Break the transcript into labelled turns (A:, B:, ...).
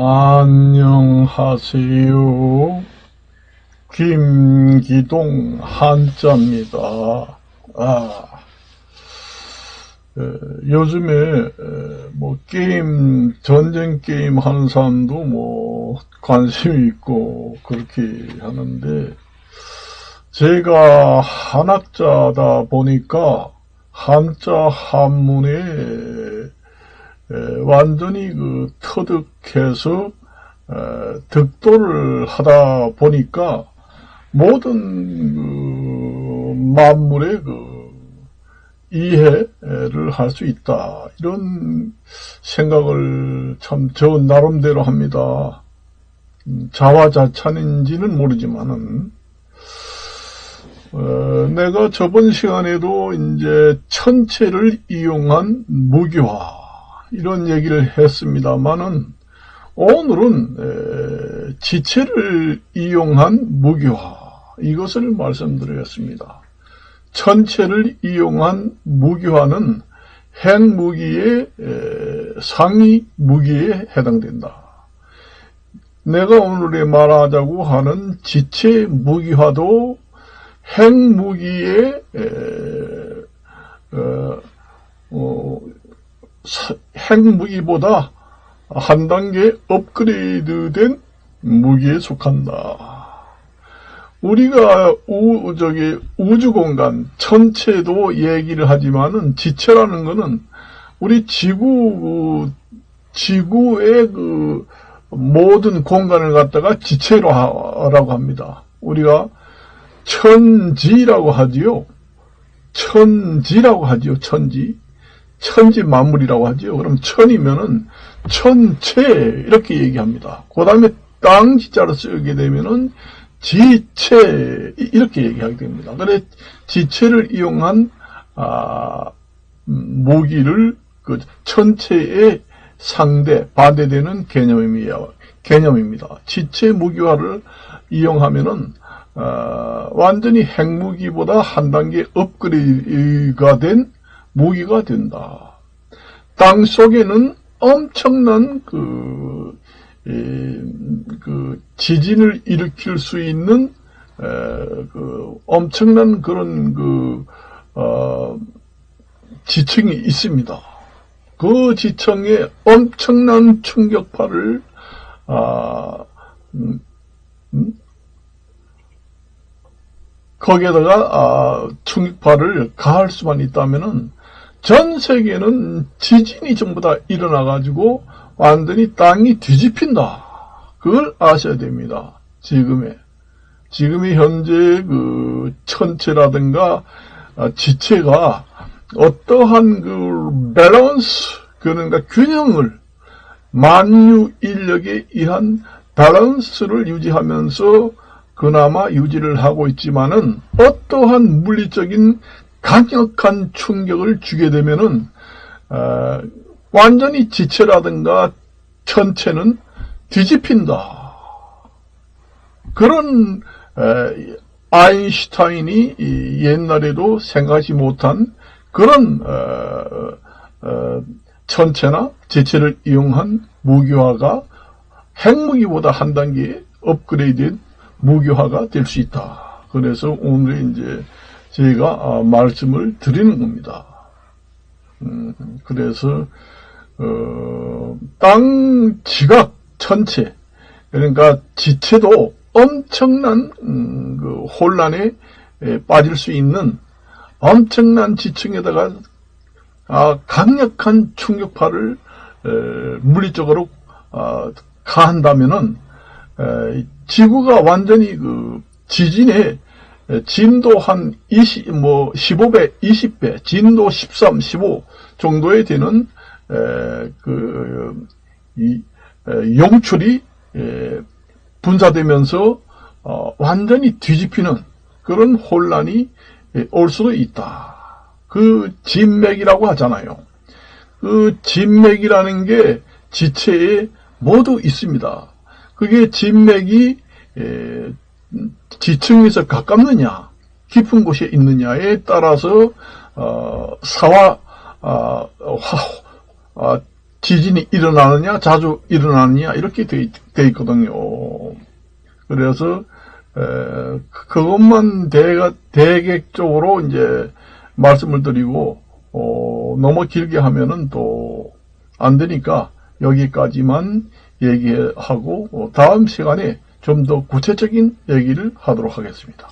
A: 안녕하세요. 김기동 한자입니다. 아, 에, 요즘에 에, 뭐 게임 전쟁 게임 하는 사람도 뭐 관심이 있고 그렇게 하는데 제가 한학자다 보니까 한자 한문에 에, 완전히 그 터득해서 에, 득도를 하다 보니까 모든 그 만물의 그 이해를 할 수 있다 이런 생각을 참 저 나름대로 합니다. 음, 자화자찬인지는 모르지만은 어, 내가 저번 시간에도 이제 천체를 이용한 무기화 이런 얘기를 했습니다만은 오늘은 에, 지체를 이용한 무기화 이것을 말씀드리겠습니다. 천체를 이용한 무기화는 핵무기의 에, 상위 무기에 해당된다. 내가 오늘에 말하자고 하는 지체 무기화도 핵무기의 에, 어, 어, 사- 핵무기보다 한 단계 업그레이드된 무기에 속한다. 우리가 우, 저기, 우주공간, 천체도 얘기를 하지만은, 지체라는 거는, 우리 지구, 그, 지구의 그, 모든 공간을 갖다가 지체로 하라고 합니다. 우리가 천지라고 하지요. 천지라고 하지요, 천지. 천지 만물이라고 하지요. 그럼 천이면은 천체 이렇게 얘기합니다. 그 다음에 땅 지자로 쓰게 되면은 지체 이- 이렇게 얘기하게 됩니다. 그래 지체를 이용한 아, 음, 모기를 그 천체의 상대 반대되는 개념입니다. 개념입니다. 지체 무기화를 이용하면은 어, 완전히 핵무기보다 한 단계 업그레이드가 된 무기가 된다. 땅 속에는 엄청난 그, 에, 그 지진을 일으킬 수 있는 에, 그 엄청난 그런 그 어, 지층이 있습니다. 그 지층에 엄청난 충격파를 아, 음, 음? 거기에다가 아, 충격파를 가할 수만 있다면은 전 세계는 지진이 전부 다 일어나 가지고 완전히 땅이 뒤집힌다. 그걸 아셔야 됩니다. 지금의 지금의 현재 그 천체라든가 아, 지체가 어떠한 그 밸런스 그러니까 균형을 만유 인력에 의한 밸런스를 유지하면서 그나마 유지를 하고 있지만은 어떠한 물리적인 강력한 충격을 주게 되면은 어, 완전히 지체라든가 천체는 뒤집힌다. 그런 에, 아인슈타인이 이 옛날에도 생각하지 못한 그런 어, 어, 천체나 지체를 이용한 무기화가 핵무기보다 한 단계 업그레이드된 무기화가 될 수 있다. 그래서 오늘 이제 저희가 아, 말씀을 드리는 겁니다. 음, 그래서 어, 땅 지각 천체 그러니까 지체도 엄청난 음, 그 혼란에 에, 빠질 수 있는 엄청난 지층에다가 아, 강력한 충격파를 에, 물리적으로 아, 가한다면은 에, 지구가 완전히 그 지진에 에, 진도 한 20, 뭐 15배, 20배, 진도 13, 15 정도에 되는 에, 그, 이, 에, 용출이 에, 분사되면서 어, 완전히 뒤집히는 그런 혼란이 에, 올 수도 있다. 그 진맥이라고 하잖아요. 그 진맥이라는 게 지체에 모두 있습니다. 그게 진맥이 에, 지층에서 가깝느냐, 깊은 곳에 있느냐에 따라서 어, 사와 아, 화, 아, 지진이 일어나느냐, 자주 일어나느냐, 이렇게 돼 있거든요. 그래서, 에, 그것만 대가, 대객적으로 이제 말씀을 드리고, 어, 너무 길게 하면은 또 안 되니까 여기까지만 얘기하고, 어, 다음 시간에 좀 더 구체적인 얘기를 하도록 하겠습니다.